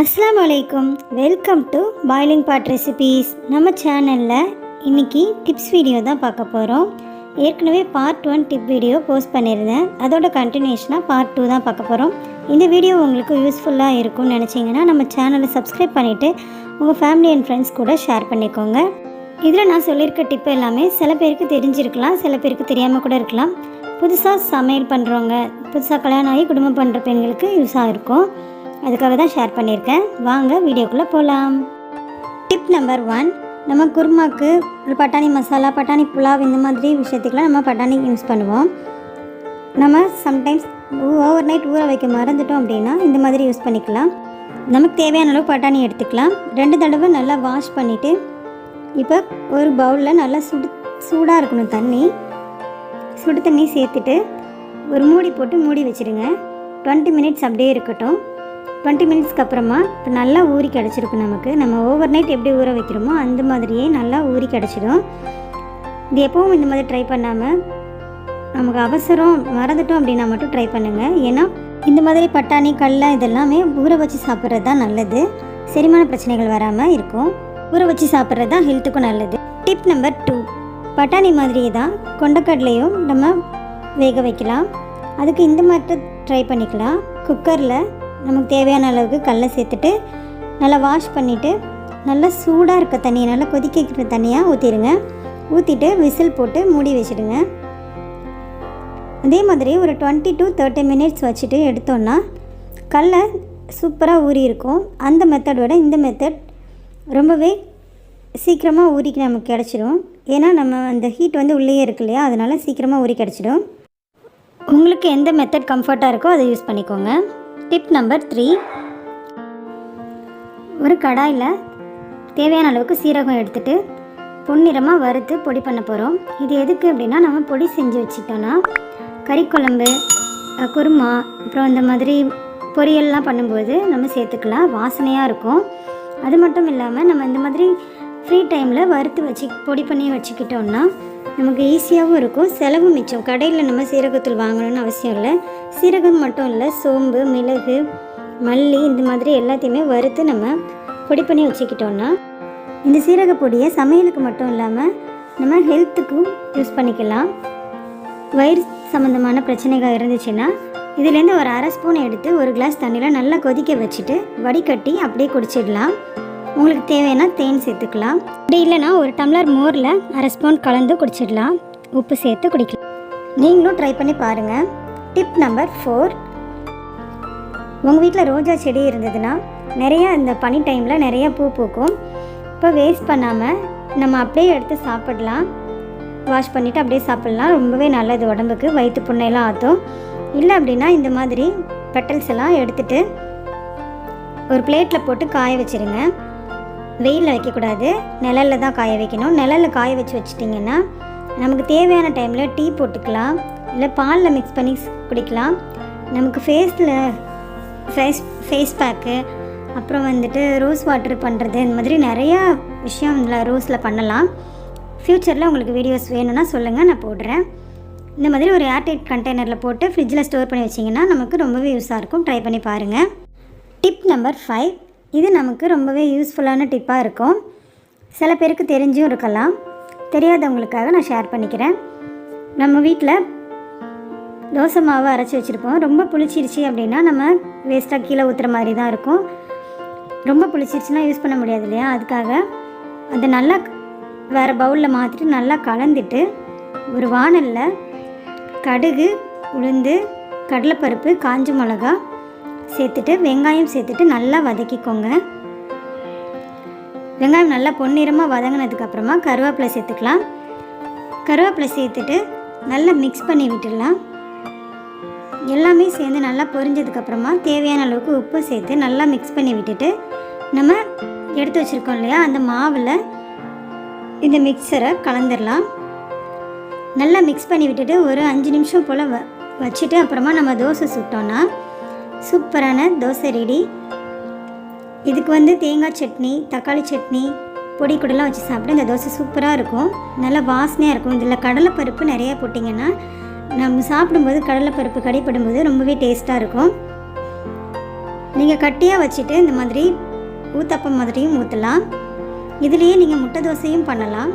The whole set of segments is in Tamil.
அஸ்லாம் வலைக்கும் welcome to boiling pot recipes நம்ம சேனலில் இன்னைக்கு டிப்ஸ் வீடியோ தான் பார்க்க போகிறோம் ஏற்கனவே part one tip video post பண்ணியிருந்தேன். அதோட கண்டினியூஷனாக பார்ட் டூ தான் பார்க்க போகிறோம் இந்த வீடியோ உங்களுக்கு யூஸ்ஃபுல்லாக இருக்கும்னு நினச்சிங்கன்னா நம்ம சேனலை சப்ஸ்கிரைப் பண்ணிவிட்டு உங்கள் ஃபேமிலி அண்ட் ஃப்ரெண்ட்ஸ் கூட ஷேர் பண்ணிக்கோங்க. இதில் நான் சொல்லியிருக்க டிப் எல்லாமே சில பேருக்கு தெரிஞ்சிருக்கலாம் சில பேருக்கு தெரியாமல் கூட இருக்கலாம். புதுசாக சமையல் பண்ணுறவங்க புதுசாக கல்யாணம் ஆகி குடும்பம் பண்ணுற பெண்களுக்கு யூஸாக இருக்கும். அதுக்காக தான் ஷேர் பண்ணியிருக்கேன். வாங்க வீடியோக்குள்ளே போகலாம் டிப் நம்பர் ஒன் நம்ம குருமாக்கு பட்டாணி மசாலா பட்டாணி புலாவ் இந்த மாதிரி விஷயத்துக்குலாம் நம்ம பட்டாணி யூஸ் பண்ணுவோம். நம்ம சம்டைம்ஸ் ஓவர் நைட் ஊற வைக்க மறந்துட்டோம் அப்படின்னா இந்த மாதிரி யூஸ் பண்ணிக்கலாம். நமக்கு தேவையான அளவு பட்டாணி எடுத்துக்கலாம். ரெண்டு தடவை நல்லா வாஷ் பண்ணிவிட்டு இப்போ ஒரு பவுலில் நல்லா சுடு சூடாக இருக்கணும் தண்ணி. சுடு தண்ணி சேர்த்துட்டு ஒரு மூடி போட்டு மூடி வச்சுருங்க. டுவெண்ட்டி மினிட்ஸ் அப்படியே இருக்கட்டும். டுவெண்ட்டி மினிட்ஸ்க்கு அப்புறமா இப்போ நல்லா ஊறி கிடச்சிருக்கும் நமக்கு. நம்ம ஓவர் நைட் எப்படி ஊற வைக்கிறோமோ அந்த மாதிரியே நல்லா ஊறி கிடச்சிடும். இது எப்பவும் இந்த மாதிரி ட்ரை பண்ணாமல் நமக்கு அவசரம் மறந்துட்டோம் அப்படின்னா மட்டும் ட்ரை பண்ணுங்கள் ஏன்னா இந்த மாதிரி பட்டாணி கடலை இதெல்லாமே ஊற வச்சு சாப்பிட்றது தான் நல்லது. செரிமான பிரச்சனைகள் வராமல் இருக்கும். ஊற வச்சு சாப்பிட்றது தான் ஹெல்த்துக்கும் நல்லது. டிப் நம்பர் டூ பட்டாணி மாதிரியே தான் கொண்டக்கடலையும் நம்ம வேக வைக்கலாம். அதுக்கு இந்த மாதிரி ட்ரை பண்ணிக்கலாம். குக்கரில் நமக்கு தேவையான அளவுக்கு கடலை சேர்த்துட்டு நல்லா வாஷ் பண்ணிவிட்டு நல்லா சூடாக இருக்க தண்ணியை நல்லா கொதிக்கிற தண்ணியாக ஊற்றிடுங்க ஊற்றிட்டு விசில் போட்டு மூடி வச்சிடுங்க. அதே மாதிரி ஒரு டுவெண்ட்டி டு தேர்ட்டி மினிட்ஸ் வச்சுட்டு எடுத்தோன்னா கல்லை சூப்பராக ஊறி இருக்கும். அந்த மெத்தடோட இந்த மெத்தட் ரொம்பவே சீக்கிரமாக ஊறிக்கு நமக்கு கிடச்சிடும் ஏன்னா நம்ம அந்த ஹீட் வந்து உள்ளேயே இருக்கு இல்லையா? அதனால் சீக்கிரமாக ஊறி கிடச்சிடும். உங்களுக்கு எந்த மெத்தட் கம்ஃபர்ட்டாக இருக்கோ அதை யூஸ் பண்ணிக்கோங்க. டிப் நம்பர் த்ரீ ஒரு கடாயில் தேவையான அளவுக்கு சீரகம் எடுத்துகிட்டு பொன்னிறமாக வறுத்து பொடி பண்ண போகிறோம் இது எதுக்கு அப்படின்னா நம்ம பொடி செஞ்சு வச்சுட்டோன்னா கறிக்குழம்பு குருமா அப்புறம் இந்த மாதிரி பொரியல்லாம் பண்ணும்போது நம்ம சேர்த்துக்கலாம். வாசனையாக இருக்கும். அது மட்டும் இல்லாமல் நம்ம இந்த மாதிரி ஃப்ரீ டைமில் வறுத்து வச்சு பொடி பண்ணி வச்சுக்கிட்டோம்னா நமக்கு ஈஸியாகவும் இருக்கும். செலவு மிச்சம். கடையில் நம்ம சீரகத்தூள் வாங்கணும்னு அவசியம் இல்லை. சீரகம் மட்டும் இல்லை சோம்பு மிளகு மல்லி இந்த மாதிரி எல்லாத்தையுமே வறுத்து நம்ம பொடி பண்ணி வச்சுக்கிட்டோன்னா இந்த சீரக பொடியை சமையலுக்கு மட்டும் இல்லாமல் நம்ம ஹெல்த்துக்கும் யூஸ் பண்ணிக்கலாம். வயிறு சம்மந்தமான பிரச்சனைகள் இருந்துச்சுன்னா இதுலேருந்து ஒரு அரை ஸ்பூன் எடுத்து ஒரு கிளாஸ் தண்ணியில் நல்லா கொதிக்க வச்சுட்டு வடிகட்டி அப்படியே குடிச்சிடலாம். உங்களுக்கு தேவையான தேன் சேர்த்துக்கலாம். அப்படி இல்லைன்னா ஒரு டம்ளர் மோரில் அரை ஸ்பூன் கலந்து குடிச்சிடலாம். உப்பு சேர்த்து குடிக்கலாம். நீங்களும் ட்ரை பண்ணி பாருங்கள் டிப் நம்பர் ஃபோர் உங்கள் வீட்டில் ரோஜா செடி இருந்ததுன்னா நிறையா இந்த பனி டைமில் நிறையா பூ பூக்கும். இப்போ வேஸ்ட் பண்ணாமல் நம்ம அப்படியே எடுத்து சாப்பிடலாம். வாஷ் பண்ணிவிட்டு அப்படியே சாப்பிட்லாம். ரொம்பவே நல்லது உடம்புக்கு. வயிற்று புண்ணையெல்லாம் ஆற்றும் இல்லை அப்படின்னா இந்த மாதிரி பெட்டல்ஸ் எல்லாம் எடுத்துட்டு ஒரு பிளேட்டில் போட்டு காய வச்சுருங்க. வெயிலில் வைக்கக்கூடாது. நிழலில் தான் காய வைக்கணும். நிழலில் காய வச்சு வச்சிட்டிங்கன்னா நமக்கு தேவையான டைமில் டீ போட்டுக்கலாம். இல்லை பாலில் மிக்ஸ் பண்ணி குடிக்கலாம். நமக்கு ஃபேஸில் ஃபேஸ் ஃபேஸ் பேக்கு அப்புறம் வந்துட்டு ரோஸ் வாட்டர் பண்ணுறது இந்த மாதிரி நிறையா விஷயம் இதில் ரோஸில் பண்ணலாம் ஃப்யூச்சரில் உங்களுக்கு வீடியோஸ் வேணும்னா சொல்லுங்கள் நான் போடுறேன். இந்த மாதிரி ஒரு ஏர்டைட் கண்டெய்னரில் போட்டு ஃப்ரிட்ஜில் ஸ்டோர் பண்ணி வச்சிங்கன்னா நமக்கு ரொம்பவே யூஸாக இருக்கும். ட்ரை பண்ணி பாருங்கள் டிப் நம்பர் ஃபைவ் இது நமக்கு ரொம்பவே யூஸ்ஃபுல்லான டிப்பாக இருக்கும். சில பேருக்கு தெரிஞ்சும் இருக்கலாம். தெரியாதவங்களுக்காக நான் ஷேர் பண்ணிக்கிறேன். நம்ம வீட்டில் தோசை மாவு அரைச்சி வச்சுருப்போம். ரொம்ப புளிச்சிருச்சு அப்படின்னா நம்ம வேஸ்ட்டாக கீழே ஊற்றுற மாதிரி தான் இருக்கும். ரொம்ப புளிச்சிருச்சுன்னா யூஸ் பண்ண முடியாது இல்லையா? அதுக்காக அதை நல்லா வேறு பவுலில் மாற்றிட்டு நல்லா கலந்துட்டு ஒரு வாணலில் கடுகு உளுந்து கடலைப்பருப்பு காஞ்ச மிளகா சேர்த்துட்டு வெங்காயம் சேர்த்துட்டு நல்லா வதக்கிக்கோங்க. வெங்காயம் நல்லா பொன்னிறமாக வதங்கினதுக்கப்புறமா கருவேப்பிலை சேர்த்துக்கலாம். கருவேப்பிலை சேர்த்துட்டு நல்லா மிக்ஸ் பண்ணி விட்டுடலாம். எல்லாமே சேர்ந்து நல்லா பொரிஞ்சதுக்கப்புறமா தேவையான அளவுக்கு உப்பு சேர்த்து நல்லா மிக்ஸ் பண்ணி விட்டுட்டு நம்ம எடுத்து வச்சுருக்கோம் இல்லையா அந்த மாவில் இந்த மிக்சரை கலந்துடலாம். நல்லா மிக்ஸ் பண்ணி விட்டுட்டு ஒரு அஞ்சு நிமிஷம் போல் வ வச்சுட்டு அப்புறமா நம்ம தோசை சுட்டோன்னா சூப்பரான தோசை ரெடி. இதுக்கு வந்து தேங்காய் சட்னி தக்காளி சட்னி பொடி கூடலாம் வச்சு சாப்பிட்டு இந்த தோசை சூப்பராக இருக்கும். நல்லா வாசனையாக இருக்கும். இதில் கடலைப்பருப்பு நிறைய போட்டிங்கன்னா நம்ம சாப்பிடும்போது கடலைப்பருப்பு கடிப்படும்போது ரொம்பவே டேஸ்ட்டாக இருக்கும். நீங்கள் கட்டியாக வச்சுட்டு இந்த மாதிரி ஊத்தப்பம் மாதிரியும் ஊற்றலாம் இதுலேயே நீங்கள் முட்டை தோசையும் பண்ணலாம்.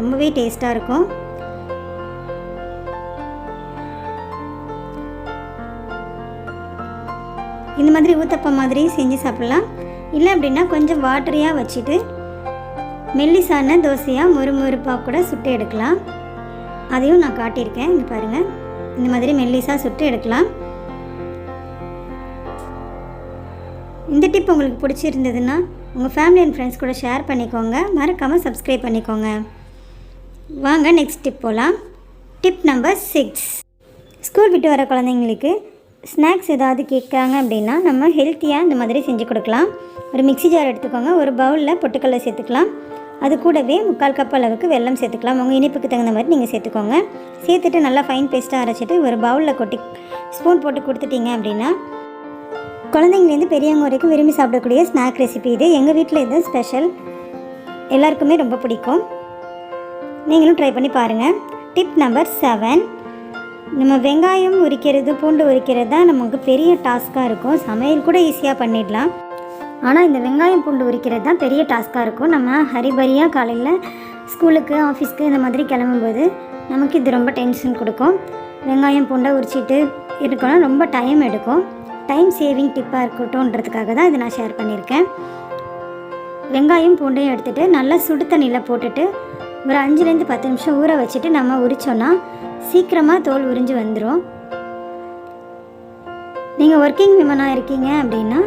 ரொம்பவே டேஸ்ட்டாக இருக்கும். இந்த மாதிரி ஊத்தப்பம் மாதிரி செஞ்சு சாப்பிட்லாம். இல்லை அப்படின்னா கொஞ்சம் வாட்டரியாக வச்சுட்டு மெல்லிசான தோசையாக மொறுமொறுப்பாக கூட சுட்டு எடுக்கலாம். அதையும் நான் காட்டியிருக்கேன். இங்கே பாருங்கள் இந்த மாதிரி மெல்லிசாக சுட்டு எடுக்கலாம். இந்த டிப் உங்களுக்கு பிடிச்சிருந்ததுன்னா உங்கள் ஃபேமிலி அண்ட் ஃப்ரெண்ட்ஸ் கூட ஷேர் பண்ணிக்கோங்க. மறக்காமல் சப்ஸ்கிரைப் பண்ணிக்கோங்க. வாங்க நெக்ஸ்ட் டிப் போகலாம் டிப் நம்பர் சிக்ஸ் ஸ்கூல் விட்டு வர குழந்தைங்களுக்கு ஸ்நாக்ஸ் ஏதாவது கேட்குறாங்க அப்படின்னா நம்ம ஹெல்த்தியாக இந்த மாதிரி செஞ்சு கொடுக்கலாம். ஒரு மிக்ஸி ஜார் எடுத்துக்கோங்க ஒரு பவுலில் பொட்டுக்கடலை சேர்த்துக்கலாம். அது கூடவே முக்கால் கப் அளவுக்கு வெல்லம் சேர்த்துக்கலாம். உங்கள் இனிப்புக்கு தகுந்த மாதிரி நீங்கள் சேர்த்துக்கோங்க. சேர்த்துட்டு நல்லா ஃபைன் பேஸ்ட்டாக அரைச்சிட்டு ஒரு பவுலில் கொட்டி ஸ்பூன் போட்டு கொடுத்துட்டீங்க அப்படின்னா குழந்தைங்கலேருந்து பெரியவங்க வரைக்கும் விரும்பி சாப்பிடக்கூடிய ஸ்நாக் ரெசிபி இது. எங்கள் வீட்டில் இது ஸ்பெஷல் எல்லாருக்குமே ரொம்ப பிடிக்கும். நீங்களும் ட்ரை பண்ணி பாருங்கள் டிப் நம்பர் செவன் நம்ம வெங்காயம் உரிக்கிறது பூண்டு உரிக்கிறது தான் நமக்கு பெரிய டாஸ்க்காக இருக்கும். சமையல் கூட ஈஸியாக பண்ணிடலாம். ஆனால் இந்த வெங்காயம் பூண்டு உரிக்கிறது தான் பெரிய டாஸ்க்காக இருக்கும். நம்ம ஹரிபரியாக காலையில் ஸ்கூலுக்கு ஆஃபீஸ்க்கு இந்த மாதிரி கிளம்பும்போது நமக்கு இது ரொம்ப டென்ஷன் கொடுக்கும். வெங்காயம் பூண்டை உரிச்சிட்டு இருக்கணும் ரொம்ப டைம் எடுக்கும். டைம் சேவிங் டிப்பாக இருக்கட்டும்ன்றதுக்காக தான் இதை நான் ஷேர் பண்ணியிருக்கேன். வெங்காயம் பூண்டையும் எடுத்துகிட்டு நல்லா சுடு தண்ணியில் போட்டுட்டு ஒரு அஞ்சுலேருந்து பத்து நிமிஷம் ஊற வச்சுட்டு நம்ம உரித்தோன்னா சீக்கிரமாக தோல் உறிஞ்சு வந்துடும் நீங்கள் ஒர்க்கிங் விமனாக இருக்கீங்க அப்படின்னா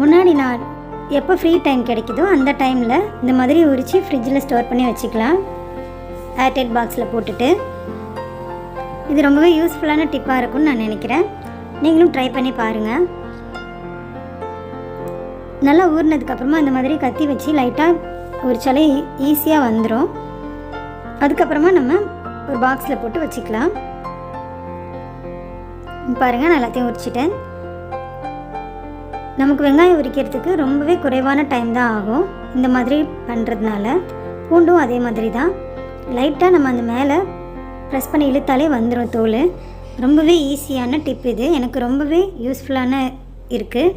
முன்னாடி நான் எப்போ ஃப்ரீ டைம் கிடைக்குதோ அந்த டைமில் இந்த மாதிரி உரித்து ஃப்ரிட்ஜில் ஸ்டோர் பண்ணி வச்சுக்கலாம். ஏர்டெட் பாக்ஸில் போட்டுட்டு. இது ரொம்பவே யூஸ்ஃபுல்லான டிப்பாக இருக்கும்னு நான் நினைக்கிறேன். நீங்களும் ட்ரை பண்ணி பாருங்கள் நல்லா ஊறினதுக்கப்புறமா அந்த மாதிரி கத்தி வச்சு லைட்டாக உரிச்சாலே ஈஸியாக வந்துடும் அதுக்கப்புறமா நம்ம ஒரு பாக்ஸில் போட்டு வச்சுக்கலாம். பாருங்கள் நான் எல்லாத்தையும் உரிச்சிட்டேன். நமக்கு வெங்காயம் உரிக்கிறதுக்கு ரொம்பவே குறைவான டைம் தான் ஆகும். இந்த மாதிரி பண்ணுறதுனால பூண்டும் அதே மாதிரி தான். லைட்டாக நம்ம அந்த மேலே ப்ரெஸ் பண்ணி இழுத்தாலே வந்துடும் தோல். ரொம்பவே ஈஸியான டிப் இது. எனக்கு ரொம்பவே யூஸ்ஃபுல்லான இருக்குது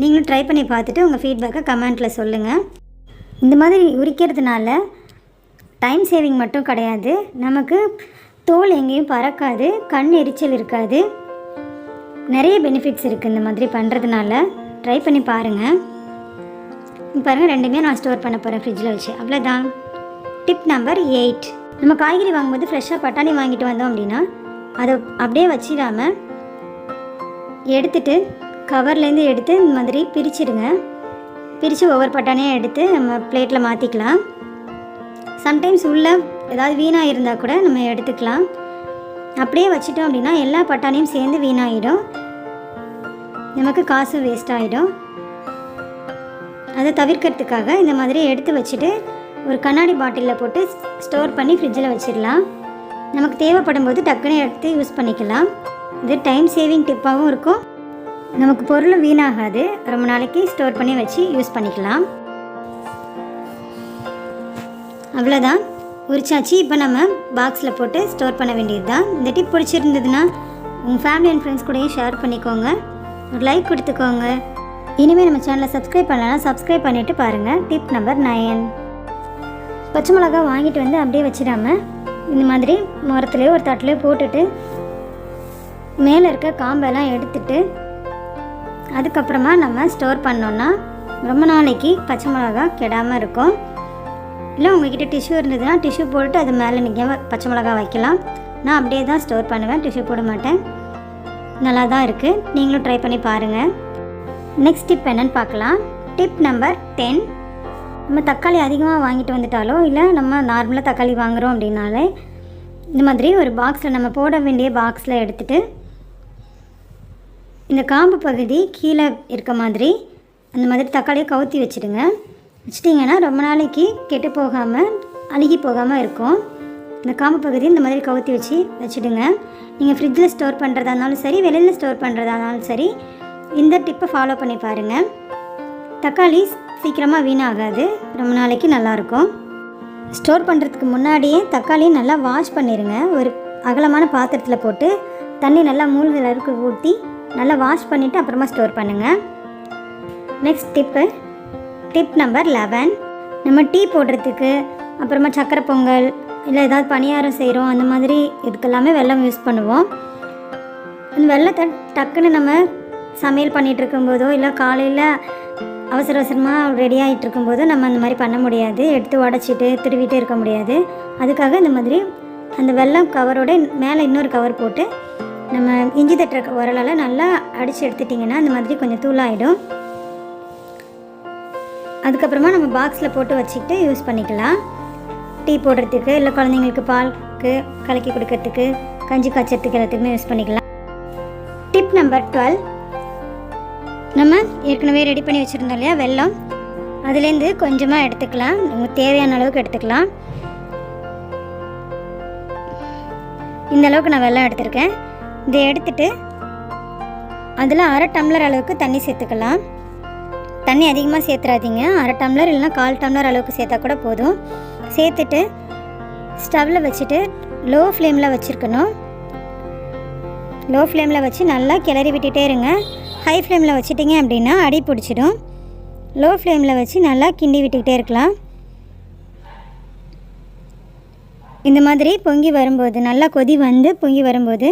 நீங்களும் ட்ரை பண்ணி பார்த்துட்டு உங்கள் ஃபீட்பேக்கை கமெண்ட்டில் சொல்லுங்கள் இந்த மாதிரி உரிக்கிறதுனால டைம் சேவிங் மட்டும் கிடையாது. நமக்கு தோல் எங்கேயும் பறக்காது கண் எரிச்சல் இருக்காது. நிறைய பெனிஃபிட்ஸ் இருக்குது இந்த மாதிரி பண்ணுறதுனால ட்ரை பண்ணி பாருங்கள் பாருங்கள் ரெண்டுமே நான் ஸ்டோர் பண்ண போகிறேன் ஃப்ரிட்ஜில் வச்சு. அவ்வளோதான் டிப் நம்பர் எயிட் நம்ம காய்கறி வாங்கும்போது ஃப்ரெஷ்ஷாக பட்டாணி வாங்கிட்டு வந்தோம் அப்படின்னா அதை அப்படியே வச்சிடாம எடுத்துட்டு கவர்லேருந்து எடுத்து இந்த மாதிரி பிரிச்சிடுங்க. பிரித்து ஒவ்வொரு பட்டாணியாக எடுத்து நம்ம பிளேட்டில் மாற்றிக்கலாம் சம்டைம்ஸ் உள்ளே ஏதாவது வீணாக இருந்தால் கூட நம்ம எடுத்துக்கலாம். அப்படியே வச்சிட்டோம் அப்படின்னா எல்லா பட்டாணியும் சேர்ந்து வீணாகிடும் நமக்கு காசு வேஸ்ட் ஆகிடும் அதை தவிர்க்கிறதுக்காக இந்த மாதிரி எடுத்து வச்சுட்டு ஒரு கண்ணாடி பாட்டிலில் போட்டு ஸ்டோர் பண்ணி ஃப்ரிட்ஜில் வச்சிடலாம். நமக்கு தேவைப்படும் போது டக்குன்னு எடுத்து யூஸ் பண்ணிக்கலாம். இது டைம் சேவிங் டிப்பாகவும் இருக்கும். நமக்கு பொருளும் வீணாகாது. ரொம்ப நாளைக்கு ஸ்டோர் பண்ணி வச்சு யூஸ் பண்ணிக்கலாம். அவ்வளோதான் உரிச்சாச்சு இப்போ நம்ம பாக்ஸில் போட்டு ஸ்டோர் பண்ண வேண்டியது தான் இந்த டிப் பிடிச்சிருந்ததுன்னா உங்கள் ஃபேமிலி அண்ட் ஃப்ரெண்ட்ஸ் கூடயும் ஷேர் பண்ணிக்கோங்க. ஒரு லைக் கொடுத்துக்கோங்க. இனிமேல் நம்ம சேனலை சப்ஸ்கிரைப் பண்ணலன்னா சப்ஸ்கிரைப் பண்ணிவிட்டு பாருங்கள் டிப் நம்பர் நயன் பச்சை மிளகா வாங்கிட்டு வந்து அப்படியே வச்சிடாம இந்த மாதிரி மரத்துலேயோ ஒரு தட்டிலையோ போட்டுட்டு மேலே இருக்க காம்பெல்லாம் எடுத்துட்டு அதுக்கப்புறமா நம்ம ஸ்டோர் பண்ணோன்னா ரொம்ப நாளைக்கு பச்சை மிளகா கெடாமல் இருக்கும். இல்லை உங்ககிட்ட டிஷ்யூ இருந்ததுன்னா டிஷ்யூ போட்டு அது மேலே நீங்கள் பச்சை மிளகா வைக்கலாம். நான் அப்படியே தான் ஸ்டோர் பண்ணுவேன். டிஷ்யூ போட மாட்டேன். நல்லா தான் இருக்குது நீங்களும் ட்ரை பண்ணி பாருங்கள் நெக்ஸ்ட் டிப் என்னன்னு பார்க்கலாம். டிப் நம்பர் டென் நம்ம தக்காளி அதிகமாக வாங்கிட்டு வந்துட்டாலோ இல்லை நம்ம நார்மலாக தக்காளி வாங்குகிறோம் அப்படின்னாலே இந்த மாதிரி ஒரு பாக்ஸில் நம்ம போட வேண்டிய பாக்ஸில் எடுத்துகிட்டு இந்த காம்பு பகுதி கீழே இருக்க மாதிரி அந்த மாதிரி தக்காளியை கவுத்தி வச்சுடுங்க. வச்சிட்டிங்கன்னா ரொம்ப நாளைக்கு கெட்டு போகாமல் அழுகி போகாமல் இருக்கும். இந்த காம்பு பகுதி இந்த மாதிரி கவுத்தி வச்சு வச்சுடுங்க. நீங்கள் ஃப்ரிட்ஜில் ஸ்டோர் பண்ணுறதா இருந்தாலும் சரி வெளியில் ஸ்டோர் பண்ணுறதா இருந்தாலும் சரி இந்த டிப்பை ஃபாலோ பண்ணி பாருங்கள் தக்காளி சீக்கிரமாக வீணாகாது. ரொம்ப நாளைக்கு நல்லாயிருக்கும். ஸ்டோர் பண்ணுறதுக்கு முன்னாடியே தக்காளியை நல்லா வாஷ் பண்ணிடுங்க ஒரு அகலமான பாத்திரத்தில் போட்டு தண்ணி நல்லா மூழ்கிற அளவுக்கு ஊற்றி நல்லா வாஷ் பண்ணிவிட்டு அப்புறமா ஸ்டோர் பண்ணுங்கள் next tip tip number eleven நம்ம டீ போடுறதுக்கு அப்புறமா சக்கரை பொங்கல் இல்லை ஏதாவது பணியாரம் செய்கிறோம் அந்த மாதிரி இதுக்கெல்லாமே வெள்ளம் யூஸ் பண்ணுவோம். அந்த வெள்ளத்தை டக்குன்னு நம்ம சமையல் பண்ணிகிட்டு இருக்கும்போதோ இல்லை காலையில் அவசர அவசரமாக ரெடி ஆகிட்டு இருக்கும்போதோ நம்ம அந்த மாதிரி பண்ண முடியாது. எடுத்து உடச்சிட்டு திருவிட்டே இருக்க முடியாது. அதுக்காக இந்த மாதிரி அந்த வெள்ளம் கவரோட மேலே இன்னொரு கவர் போட்டு நம்ம இஞ்சி தட்டுற உரலால் நல்லா அடித்து எடுத்துட்டிங்கன்னா அந்த மாதிரி கொஞ்சம் தூளாகிடும் அதுக்கப்புறமா நம்ம பாக்ஸில் போட்டு வச்சுக்கிட்டு யூஸ் பண்ணிக்கலாம். டீ போடுறதுக்கு இல்லை குழந்தைங்களுக்கு பாலுக்கு கலக்கி கொடுக்கறதுக்கு கஞ்சி காய்ச்சறதுக்கு எல்லாத்துக்குமே யூஸ் பண்ணிக்கலாம். டிப் நம்பர் டுவெல் நம்ம ஏற்கனவே ரெடி பண்ணி வச்சுருந்தோம் இல்லையா வெள்ளம் அதுலேருந்து கொஞ்சமாக எடுத்துக்கலாம். உங்களுக்கு தேவையான அளவுக்கு எடுத்துக்கலாம். இந்த அளவுக்கு நான் வெள்ளம் எடுத்திருக்கேன். இதை எடுத்துட்டு அதில் அரை டம்ளர் அளவுக்கு தண்ணி சேர்த்துக்கலாம். தண்ணி அதிகமாக சேர்த்துறாதீங்க. அரை டம்ளர் இல்லைன்னா கால் டம்ளர் அளவுக்கு சேர்த்தா கூட போதும். சேர்த்துட்டு ஸ்டவ்வில் வச்சுட்டு லோ ஃப்ளேமில் வச்சுருக்கணும் லோ ஃப்ளேமில் வச்சு நல்லா கிளறி விட்டுட்டே இருங்க. ஹை ஃப்ளேமில் வச்சுட்டிங்க அப்படின்னா அடி பிடிச்சிடும். லோ ஃப்ளேமில் வச்சு நல்லா கிண்டி விட்டுக்கிட்டே இருக்கலாம். இந்த மாதிரி பொங்கி வரும்போது நல்லா கொதி வந்து பொங்கி வரும்போது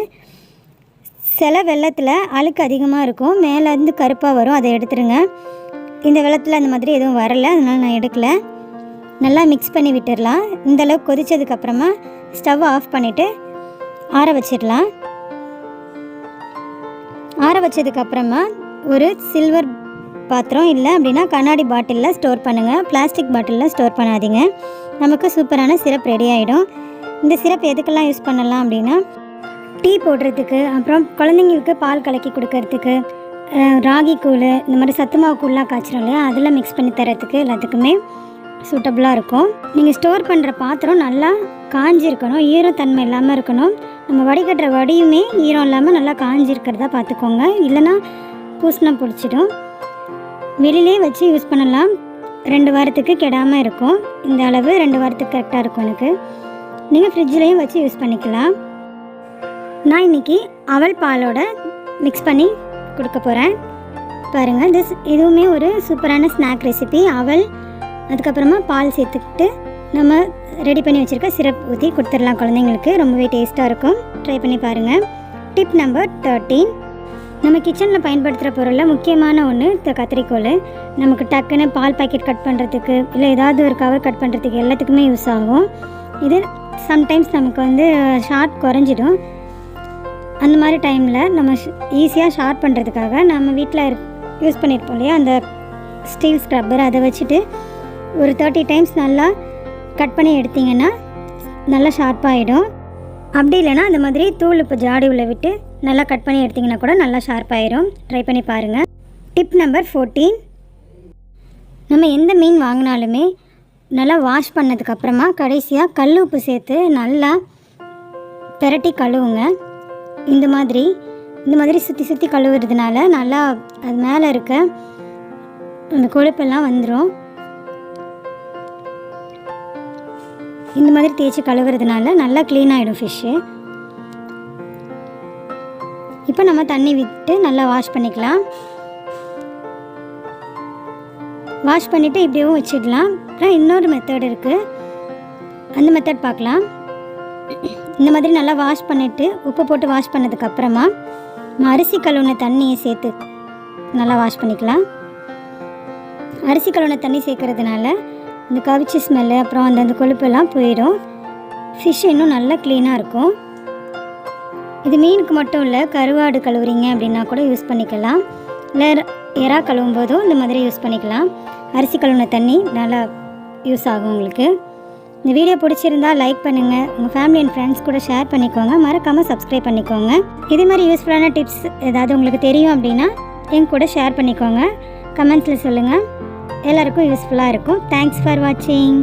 சில வெள்ளத்தில் அழுக்கு அதிகமாக இருக்கும். மேலேருந்து கருப்பாக வரும். அதை எடுத்துருங்க. இந்த வெள்ளத்தில் அந்த மாதிரி எதுவும் வரலை அதனால் நான் எடுக்கலை. நல்லா மிக்ஸ் பண்ணி விட்டுடலாம் இந்த அளவுக்கு ஸ்டவ் ஆஃப் பண்ணிவிட்டு ஆற வச்சிடலாம். ஆற வச்சதுக்கப்புறமா ஒரு சில்வர் பாத்திரம் இல்லை அப்படின்னா கண்ணாடி பாட்டிலில் ஸ்டோர் பண்ணுங்கள் பிளாஸ்டிக் பாட்டிலில் ஸ்டோர் பண்ணாதீங்க. நமக்கு சூப்பரான சிரப் ரெடி ஆகிடும் இந்த சிரப் எதுக்கெல்லாம் யூஸ் பண்ணலாம் அப்படின்னா டீ போடுறதுக்கு அப்புறம் குழந்தைங்களுக்கு பால் கலக்கி கொடுக்கறதுக்கு ராகி கூழ் இந்த மாதிரி சத்து மாவு கூழ்லாம் காய்ச்சிரும் இல்லையா? அதில் மிக்ஸ் பண்ணி தரத்துக்கு எல்லாத்துக்குமே சூட்டபுளாக இருக்கும். நீங்கள் ஸ்டோர் பண்ணுற பாத்திரம் நல்லா காஞ்சிருக்கணும் ஈரத்தன்மை இல்லாமல் இருக்கணும். நம்ம வடிகட்டுற வடியுமே ஈரம் இல்லாமல் நல்லா காஞ்சிருக்கிறதா பார்த்துக்கோங்க இல்லைன்னா பூசணம் பிடிச்சிடும். வெளியிலே வச்சு யூஸ் பண்ணலாம். ரெண்டு வாரத்துக்கு கெடாமல் இருக்கும். இந்த அளவு ரெண்டு வாரத்துக்கு கரெக்டாக இருக்கும் எனக்கு. நீங்கள் ஃப்ரிட்ஜ்லேயும் வச்சு யூஸ் பண்ணிக்கலாம். நான் இன்னைக்கு அவல் பாலோட மிக்ஸ் பண்ணி கொடுக்க போகிறேன் பாருங்கள் திஸ் இதுவுமே ஒரு சூப்பரான ஸ்நாக் ரெசிபி அவல் அதுக்கப்புறமா பால் சேர்த்துக்கிட்டு நம்ம ரெடி பண்ணி வச்சுருக்க சிரப் ஊற்றி கொடுத்துடலாம் குழந்தைங்களுக்கு. ரொம்பவே டேஸ்ட்டாக இருக்கும். ட்ரை பண்ணி பாருங்கள் டிப் நம்பர் தேர்ட்டீன் நம்ம கிச்சனில் பயன்படுத்துகிற பொருளில் முக்கியமான ஒன்று இந்த கத்திரிக்கோல் நமக்கு டக்குன்னு பால் பாக்கெட் கட் பண்ணுறதுக்கு இல்லை ஏதாவது ஒரு கவர் கட் பண்ணுறதுக்கு எல்லாத்துக்குமே யூஸ் ஆகும். இது சம்டைம்ஸ் நமக்கு வந்து ஷார்ட் குறைஞ்சிடும். அந்த மாதிரி டைமில் நம்ம ஈஸியாக ஷார்ப் பண்ணுறதுக்காக நம்ம வீட்டில் யூஸ் பண்ணியிருப்போம் இல்லையா? அந்த ஸ்டீல் ஸ்க்ரப்பர் அதை வச்சுட்டு ஒரு தேர்ட்டி டைம்ஸ் நல்லா கட் பண்ணி எடுத்திங்கன்னா நல்லா ஷார்ப்பாகிடும் அப்படி இல்லைன்னா அந்த மாதிரி தூள் இப்போ ஜாடி உள்ள விட்டு நல்லா கட் பண்ணி எடுத்திங்கன்னா கூட நல்லா ஷார்ப்பாயிடும் ட்ரை பண்ணி பாருங்கள் டிப் நம்பர் ஃபோர்டீன் நம்ம எந்த மீன் வாங்கினாலுமே நல்லா வாஷ் பண்ணதுக்கப்புறமா கடைசியாக கல் உப்பு சேர்த்து நல்லா பெரட்டி கழுவுங்க. இந்த மாதிரி இந்த மாதிரி சுற்றி சுற்றி கழுவுறதுனால நல்லா அது மேலே இருக்க அந்த கொழுப்பெல்லாம் வந்துடும் இந்த மாதிரி தேய்ச்சி கழுவுறதுனால நல்லா க்ளீன் ஆகிடும் ஃபிஷ்ஷு இப்போ நம்ம தண்ணி விட்டு நல்லா வாஷ் பண்ணிக்கலாம். வாஷ் பண்ணிவிட்டு இப்படியும் வச்சிடலாம். அப்புறம் இன்னொரு மெத்தட் இருக்குது அந்த மெத்தட் பார்க்கலாம். இந்த மாதிரி நல்லா வாஷ் பண்ணிவிட்டு உப்பு போட்டு வாஷ் பண்ணதுக்கப்புறமா அரிசி கழுவுன தண்ணியை சேர்த்து நல்லா வாஷ் பண்ணிக்கலாம். அரிசி கழுவுன தண்ணி சேர்க்கறதுனால இந்த கவிச்சி ஸ்மெல்லு அப்புறம் அந்த அந்த கொழுப்பெல்லாம் போயிடும். ஃபிஷ் இன்னும் நல்லா க்ளீனாக இருக்கும். இது மீனுக்கு மட்டும் இல்லை கருவாடு கழுவுறீங்க அப்படின்னா கூட யூஸ் பண்ணிக்கலாம். இல்லை எறா கழுவும் போதும் இந்த மாதிரி யூஸ் பண்ணிக்கலாம். அரிசி கழுவுன தண்ணி நல்லா யூஸ் ஆகும் உங்களுக்கு. இந்த வீடியோ பிடிச்சிருந்தா லைக் பண்ணுங்கள் உங்கள் ஃபேமிலி அண்ட் ஃப்ரெண்ட்ஸ் கூட ஷேர் பண்ணிக்கோங்க. மறக்காமல் சப்ஸ்கிரைப் பண்ணிக்கோங்க. இதே மாதிரி யூஸ்ஃபுல்லான டிப்ஸ் ஏதாவது உங்களுக்கு தெரியும் அப்படின்னா என் கூட ஷேர் பண்ணிக்கோங்க. கமெண்ட்ஸில் சொல்லுங்கள் எல்லாருக்கும் யூஸ்ஃபுல்லாக இருக்கும். தேங்க்ஸ் ஃபார் வாட்சிங்